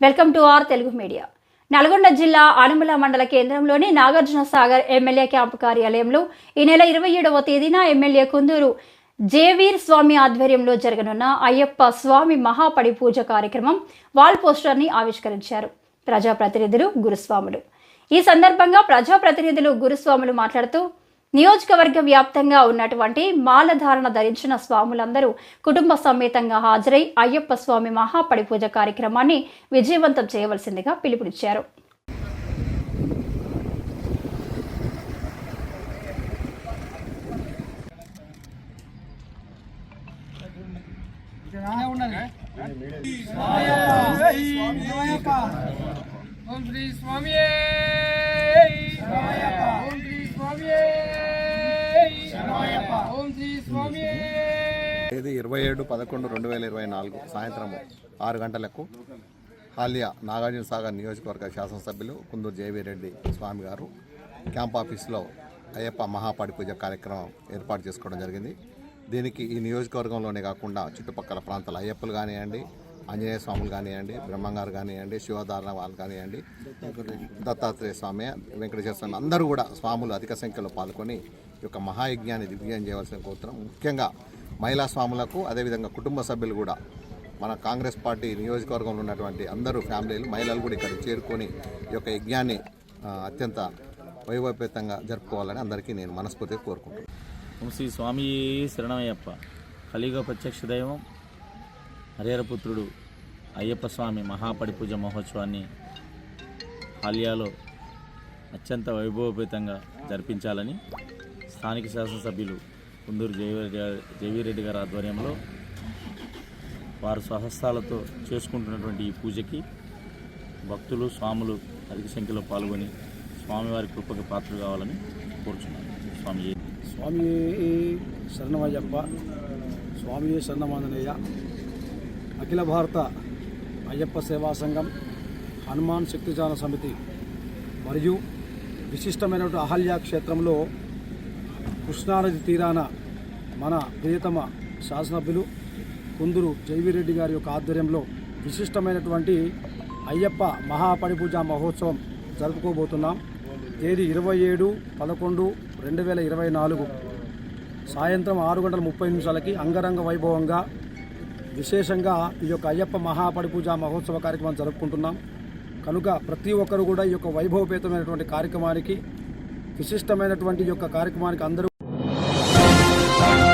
Welcome to our Telugu media. Nalgonda జిల్లా ఆనమల మండల కేంద్రంలోని నాగార్జున సాగర్ ఎమ్మెల్యే క్యాంపు కార్యాలయంలో ఈ నెల ఇరవై ఏడవ తేదీన ఎమ్మెల్యే కుందూరు జేవీర్ స్వామి ఆధ్వర్యంలో జరగనున్న అయ్యప్ప స్వామి మహాపడి పూజ కార్యక్రమం వాల్ పోస్టర్ని ఆవిష్కరించారు. ప్రజాప్రతినిధులు గురుస్వాములు. ఈ సందర్భంగా ప్రజాప్రతినిధులు గురుస్వాములు మాట్లాడుతూ నియోజకవర్గ వ్యాప్తంగా ఉన్నటువంటి మాలధారణ ధరించిన స్వాములందరూ కుటుంబ సమేతంగా హాజరై అయ్యప్ప స్వామి మహాపడి పూజ కార్యక్రమాన్ని విజయవంతం చేయవలసిందిగా పిలుపునిచ్చారు. ఓం శ్రీ స్వామి ఇది ఇరవై ఏడు పదకొండు రెండు వేల ఇరవై నాలుగు సాయంత్రం ఆరు గంటలకు హాలియా నాగార్జున సాగర్ నియోజకవర్గ శాసనసభ్యులు కుందూరు జేవీ రెడ్డి స్వామి గారు క్యాంప్ ఆఫీస్లో అయ్యప్ప మహాపాడి పూజ కార్యక్రమం ఏర్పాటు చేసుకోవడం జరిగింది. దీనికి ఈ నియోజకవర్గంలోనే కాకుండా చుట్టుపక్కల ప్రాంతాల అయ్యప్పలు కానివ్వండి ఆంజనేయ స్వాములు కానివ్వండి బ్రహ్మంగారు కానివ్వండి శివధారణ వాళ్ళు కానివ్వండి దత్తాత్రేయ స్వామి వెంకటేశ్వర స్వామి అందరూ కూడా స్వాములు అధిక సంఖ్యలో పాల్గొని ఈ యొక్క మహాయజ్ఞాన్ని దివ్యం చేయవలసిన కోరుతున్నాం ముఖ్యంగా మహిళా స్వాములకు అదేవిధంగా కుటుంబ సభ్యులు కూడా మన కాంగ్రెస్ పార్టీ నియోజకవర్గంలో ఉన్నటువంటి అందరూ ఫ్యామిలీలు మహిళలు కూడా ఇక్కడ చేరుకొని ఈ యొక్క యజ్ఞాన్ని అత్యంత వైభవపేతంగా జరుపుకోవాలని అందరికీ నేను మనస్ఫూర్తిగా కోరుకుంటున్నాను. శ్రీ స్వామి శరణమయ్యప్ప. కలిగ ప్రత్యక్ష దైవం హరిహరపుత్రుడు అయ్యప్ప స్వామి మహాపడిపూజ మహోత్సవాన్ని హాలియాలో అత్యంత వైభవపేతంగా జరిపించాలని స్థానిక శాసనసభ్యులు కుందూరు జయవీరెడ్డి జయవీరెడ్డి గారి ఆధ్వర్యంలో వారు స్వహస్తాలతో చేసుకుంటున్నటువంటి ఈ పూజకి భక్తులు స్వాములు అధిక సంఖ్యలో పాల్గొని స్వామివారి కృపకి పాత్రలు కావాలని కోరుచున్నాను. స్వామి స్వామి శరణమయ్యప్ప స్వామి శరణమాంజనేయ అఖిల భారత అయ్యప్ప సేవా సంఘం హనుమాన్ శక్తిజాన సమితి మరియు విశిష్టమైనటువంటి అహల్యా క్షేత్రంలో కృష్ణానది తీరాన మన ప్రియతమ శాసనసభ్యులు కుందూరు జైవిరెడ్డి గారి యొక్క ఆధ్వర్యంలో విశిష్టమైనటువంటి అయ్యప్ప మహాపడిపూజ మహోత్సవం జరుపుకోబోతున్నాం. తేదీ ఇరవై ఏడు పదకొండు రెండు వేల ఇరవై నాలుగు. సాయంత్రం ఆరు గంటల ముప్పై నిమిషాలకి అంగరంగ వైభవంగా విశేషంగా ఈ యొక్క అయ్యప్ప మహాపడిపూజ మహోత్సవ కార్యక్రమం జరుపుకుంటున్నాం. కనుక ప్రతి ఒక్కరు కూడా ఈ యొక్క వైభవపేతమైనటువంటి కార్యక్రమానికి విశిష్టమైనటువంటి ఈ యొక్క కార్యక్రమానికి అందరూ 啊！